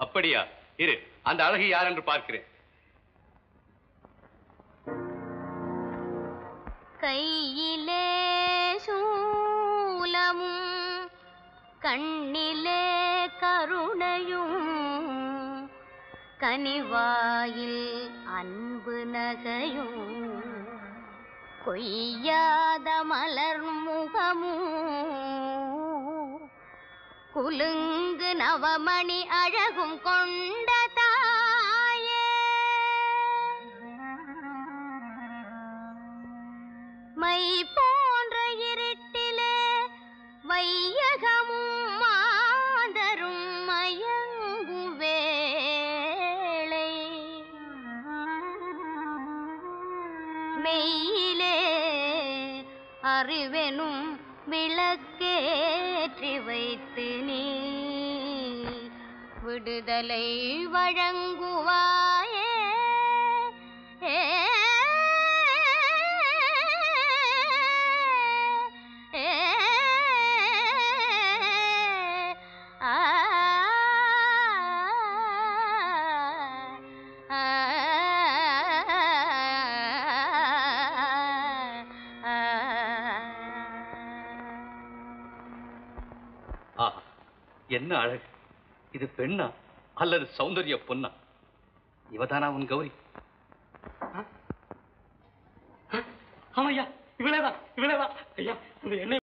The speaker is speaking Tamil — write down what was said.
அப்படியா? இரு அந்த அழகு யார் என்று பார்க்கிறேன். கையிலே சூலமும் கண்ணிலே கருணையும் கனிவாயில் அன்பு நகையும் கொய்யாத மலர் முகமும் குலுங்கு நவமணி அழகும் கொண்ட தாயே. மை போன்ற இருட்டிலே வையகமும் மாதரும் மயங்கும் வேளை. மெய்யிலே அறிவெனும் விளக்கேற்றி வைத்து நீ விடுதலை வழங்குவாயே. ஆஹா என்ன அழகு. இது பெண்ணா அல்லது சௌந்தரிய பொண்ணா? இவதானா உன் கௌரி? ஆமாய்யா இவ்வளவுதான் இவ்வளவுதான் ஐயா அந்த எண்ணெய்